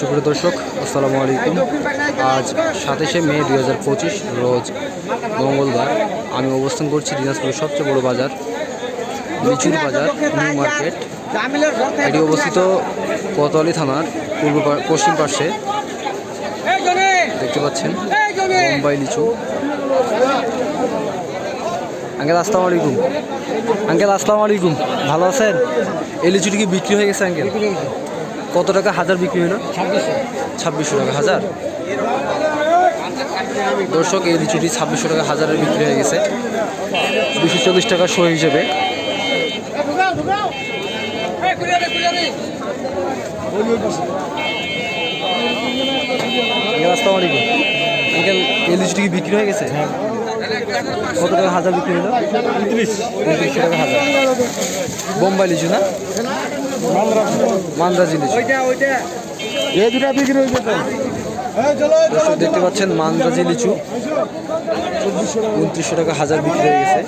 সুপ্রিয় দর্শক, আসসালামু আলাইকুম। আজ সাতাশে মে দুই হাজার পঁচিশ, রোজ মঙ্গলবার। আমি অবস্থান করছি দিনাজপুরের সবচেয়ে বড় বাজার, লিচুর বাজার, নিউ মার্কেট। এটি অবস্থিত কোতোয়ালি থানার পূর্ব পশ্চিম পার্শ্বে। দেখতে পাচ্ছেন মুম্বাই লিচু। আঙ্কেল, আসসালামু আলাইকুম। আঙ্কেল, আসসালামু আলাইকুম। ভালো আছেন? এই লিচুটি কি বিক্রি হয়ে গেছে, আঙ্কেল? কত টাকা হাজার বিক্রি হলো ছাব্বিশশো। টাকা হাজার? দর্শক এই লিচুটি ছাব্বিশশো টাকা হাজারের বিক্রি হয়ে গেছে। দুশো চল্লিশ টাকা শো হিসেবে। আসসালামু আলাইকুম। আঙ্কেল এই লিচুটি কি বিক্রি হয়ে গেছে? কত টাকা হাজার বিক্রি হলো। উনত্রিশশো টাকা হাজার। বোম্বাই লিচু না? মান্দ্রাজি লিচু। এই দুটা বিক্রি দর্শক দেখতে পাচ্ছেন মান্দ্রাজি লিচু। উনত্রিশশো টাকা হাজার বিক্রি হয়ে গেছে।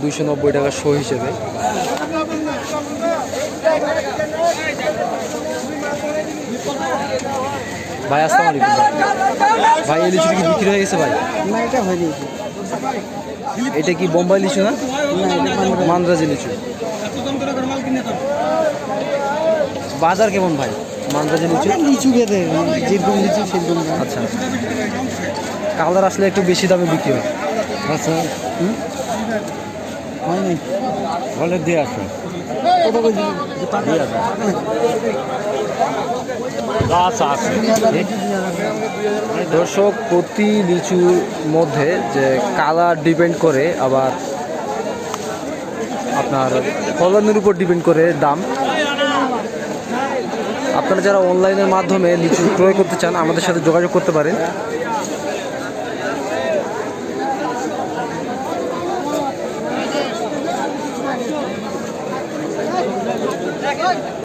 দুইশো নব্বই টাকা শো হিসেবে। ভাই আসসালামু আলাইকুম। ভাই। এই লিচুটি কি বিক্রি হয়ে গেছে ভাই? না এটা হয়নি। এটা কি বোম্বাই লিচু না? মান্দ্রাজি লিচু। বাজার কেমন ভাই? মান্দ্রাজি লিচু? লিচু খেতে যেরকম লিচু সেরকম আচ্ছা কালার আসলে একটু বেশি দামে বিক্রি হয়। আচ্ছা। হুম? হয়নি। বলে দিয়ে আসো। কত কেজি গাছ আছে। দর্শক, প্রতি লিচুর মধ্যে যে কালার ডিপেন্ড করে, আবার আপনার ফলনের উপর ডিপেন্ড করে দাম। আপনারা যারা অনলাইনের মাধ্যমে লিচু ক্রয় করতে চান, আমাদের সাথে যোগাযোগ করতে পারেন।